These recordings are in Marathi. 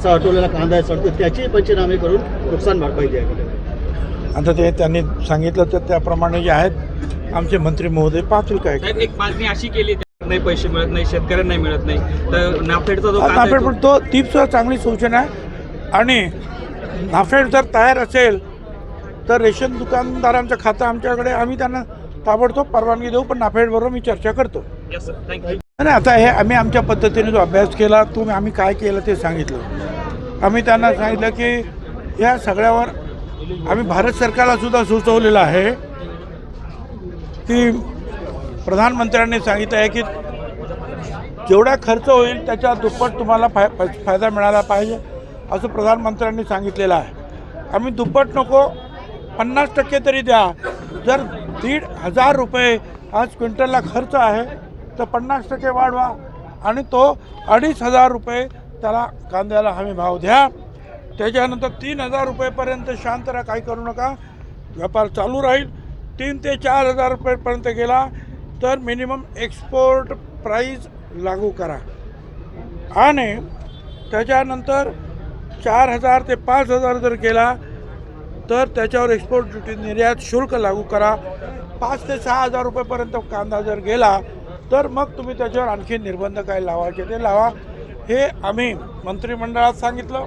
असा अटवलेला कांदा आहे सडतो त्याचे पंचनामे करून नुकसान भरपाई द्यावी आता ते त्यांनी सांगितलं तर त्याप्रमाणे जे आहेत आमचे मंत्री महोदय पाहतील काय एक मागणी अशी केली नाही पैसे मिळत नाही शेतकऱ्यांना नाही मिळत नाही. तर नाफेडचा जो नाफेड तो- पण तो ती सुद्धा चांगली सूचना आहे. आणि नाफेड जर तयार असेल तर रेशन दुकानदारांचं खातं आमच्याकडे आम्ही त्यांना ताबडतोब परवानगी देऊ पण नाफेडबरोबर मी चर्चा करतो. आणि आता हे आम्ही आमच्या पद्धतीने जो अभ्यास केला तो आम्ही काय केलं ते सांगितलं. आम्ही त्यांना सांगितलं की या सगळ्यावर आम्ही भारत सरकारला सुद्धा सुचवलेलं आहे. की प्रधानमंत्र्यांनी सांगितलं आहे की जेवढा खर्च होईल त्याच्या दुप्पट तुम्हाला फाय फायदा मिळाला पाहिजे असं प्रधानमंत्र्यांनी सांगितलेलं आहे. आम्ही दुप्पट नको पन्नास टक्के तरी द्या. जर दीड हजार रुपये आज क्विंटलला खर्च आहे तर पन्नास टक्के वाढवा आणि तो अडीच हजार रुपये त्याला कांद्याला हमी भाव द्या. त्याच्यानंतर तीन हजार रुपयेपर्यंत शांत राहा काही करू नका. व्यापार चालू राहील. तीन ते चार हजार रुपयेपर्यंत गेला तर मिनिमम एक्सपोर्ट प्राईज लागू करा. आणि त्याच्यानंतर चार हजार ते पाच हजार जर गेला तर त्याच्यावर एक्सपोर्ट ड्युटी निर्यात शुल्क लागू करा. पाच ते सहा हजार रुपयेपर्यंत कांदा जर गेला तर मग तुम्ही त्याच्यावर आणखी निर्बंध काय लावायचे ते लावा. हे आम्ही मंत्रिमंडळात सांगितलं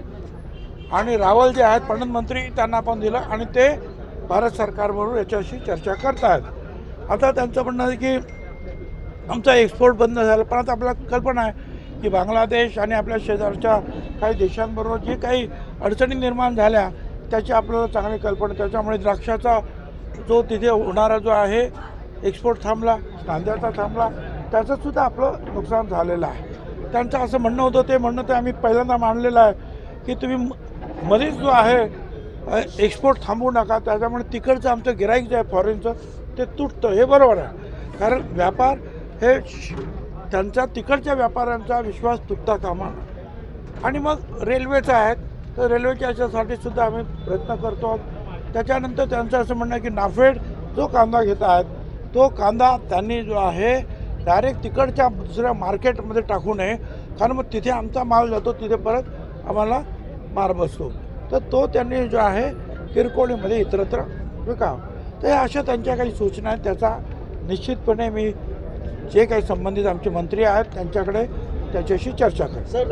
आणि रावल जे आहेत पणन मंत्री त्यांना आपण दिलं आणि ते भारत सरकारबरोबर याच्याशी चर्चा करतायत. आता त्यांचं म्हणणं आहे की आमचा एक्सपोर्ट बंद झाला. पण आता आपल्याला कल्पना आहे की बांगलादेश आणि आपल्या शेजारच्या काही देशांबरोबर जे काही अडचणी निर्माण झाल्या त्याची आपल्याला चांगली कल्पना. त्याच्यामुळे द्राक्षाचा जो तिथे होणारा जो आहे एक्सपोर्ट थांबला कांद्याचा थांबला त्याचंसुद्धा आपलं नुकसान झालेलं आहे. त्यांचं असं म्हणणं होतं ते म्हणणं ते आम्ही पहिल्यांदा मांडलेलं आहे की तुम्ही म- मध्येच जो आहे एक्सपोर्ट थांबवू नका त्याच्यामुळे तिकडचं आमचं गिराईक जे आहे फॉरेनचं ते तुटतं. हे बरोबर आहे. कारण व्यापार हे श- त्यांचा तिकडच्या व्यापाऱ्यांचा विश्वास तुटता कामा आणि मग रेल्वेचं आहे तर रेल्वेच्या याच्यासाठी सुद्धा आम्ही प्रयत्न करतो. आहोत त्याच्यानंतर त्यांचं असं म्हणणं की नाफेड जो कांदा घेत आहेत तो कांदा त्यांनी जो आहे डायरेक्ट तिकडच्या दुसऱ्या मार्केटमध्ये टाकू नये. कारण मग तिथे आमचा माल जातो तिथे परत आम्हाला मार बसतो. तर तो त्यांनी जो आहे किरकोळीमध्ये इतरत्र विकाव. तर ह्या अशा त्यांच्या काही सूचना आहेत. त्याचा निश्चितपणे मी जे काही संबंधित आमचे मंत्री आहेत त्यांच्याकडे त्याच्याशी चर्चा करेन.